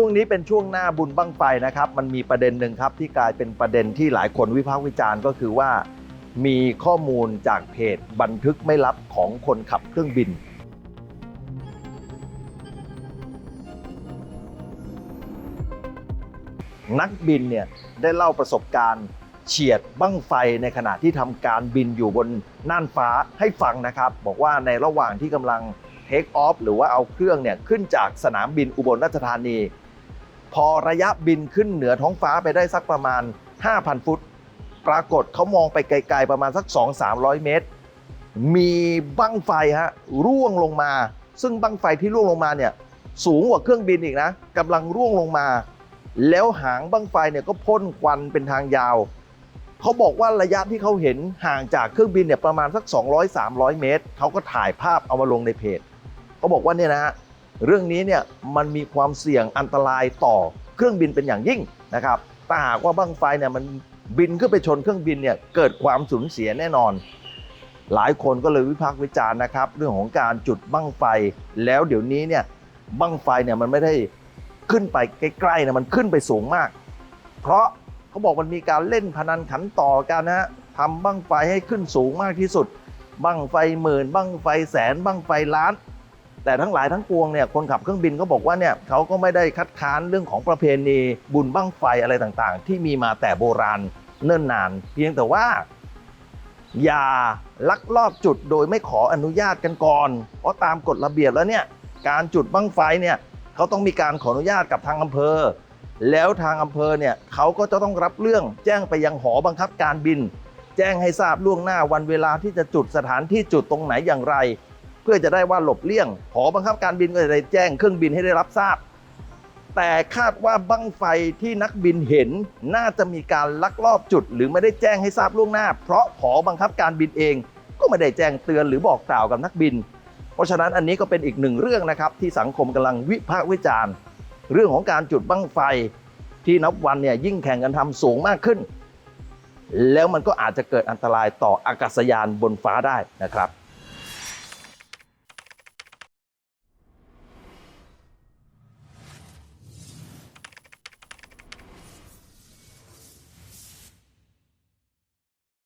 ช่วงนี้เป็นช่วงหน้าบุญบั้งไฟนะครับ มันมีประเด็นหนึ่งครับที่กลายเป็นประเด็นที่หลายคนวิพากษ์วิจารณ์ก็คือว่า มีข้อมูลจากเพจบันทึกไม่ลับของคนขับเครื่องบิน นักบินเนี่ยได้เล่าประสบการณ์ เฉียดบั้งไฟในขณะที่ทำการบินอยู่บนน่านฟ้าให้ฟังนะครับ บอกว่าในระหว่างที่กำลังเทคออฟหรือว่าเอาเครื่องเนี่ยขึ้นจากสนามบินอุบลราชธานี พอระยะบินขึ้นเหนือท้องฟ้าไปได้สักประมาณ 5,000 ฟุต ปรากฏเขามองไปไกลๆประมาณสัก 2-300 เมตร มีบั้งไฟฮะร่วงลงมา ซึ่งบั้งไฟที่ร่วงลงมาเนี่ยสูงกว่าเครื่องบินอีกนะกำลังร่วงลงมา แล้วหางบั้งไฟเนี่ยก็พ่นควันเป็นทางยาว เขาบอกว่าระยะที่เขาเห็นห่างจากเครื่องบินเนี่ยประมาณสัก 200-300 เมตร เขาก็ถ่ายภาพเอามาลงในเพจเขาบอกว่าเนี่ยนะฮะ เรื่องนี้เนี่ยมันมีความเสี่ยงอันตรายต่อเครื่องบินเป็นอย่างยิ่งนะครับถ้าหากว่าบั้งไฟเนี่ยมันบินขึ้นไปชนเครื่องบินเนี่ยเกิดความสูญเสียแน่นอน หลายคนก็เลยวิพากษ์วิจารณ์นะครับ เรื่องของการจุดบั้งไฟ แล้วเดี๋ยวนี้เนี่ยบั้งไฟเนี่ยมันไม่ได้ขึ้นไปใกล้ๆนะมันขึ้นไปสูงมาก เพราะเขาบอกมันมีการเล่นพนันขันต่อกันนะฮะทำบั้งไฟให้ขึ้นสูงมากที่สุด บั้งไฟหมื่น บั้งไฟแสน บั้งไฟล้าน แต่ทั้งหลายทั้งปวงเนี่ยคนขับเครื่องบินก็บอกว่าเนี่ยเขาก็ไม่ได้คัดค้านเรื่องของประเพณีบุญบั้งไฟอะไรต่างๆ ที่มีมาแต่โบราณเนิ่นนาน เพียงแต่ว่า อย่าลักลอบจุดโดยไม่ขออนุญาตกันก่อน เพราะตามกฎระเบียบแล้วเนี่ยการจุดบั้งไฟเนี่ยเขาต้องมีการขออนุญาตกับทางอำเภอ แล้วทางอำเภอเนี่ยเขาก็จะต้องรับเรื่องแจ้งไปยังหอบังคับการบิน แจ้งให้ทราบล่วงหน้าวันเวลาที่จะจุดสถานที่จุดตรงไหนอย่างไร พื่อจะได้ว่าหลบเลี่ยงหอบังคับการบินก็จะได้แจ้งเครื่องบินให้ได้รับทราบ แต่คาดว่าบั้งไฟที่นักบินเห็นน่าจะมีการลักลอบจุด หรือไม่ได้แจ้งให้ทราบล่วงหน้า เพราะหอบังคับการบินเอง ก็ไม่ได้แจ้งเตือนหรือบอกกล่าวกับนักบิน เพราะฉะนั้นอันนี้ก็เป็นอีกหนึ่งเรื่องนะครับที่สังคมกำลังวิพากษ์วิจารณ์ เรื่องของการจุดบั้งไฟที่นับวันเนี่ยยิ่งแข่งกันทำสูงมากขึ้น แล้วมันก็อาจจะเกิดอันตรายต่ออากาศยานบนฟ้าได้นะครับ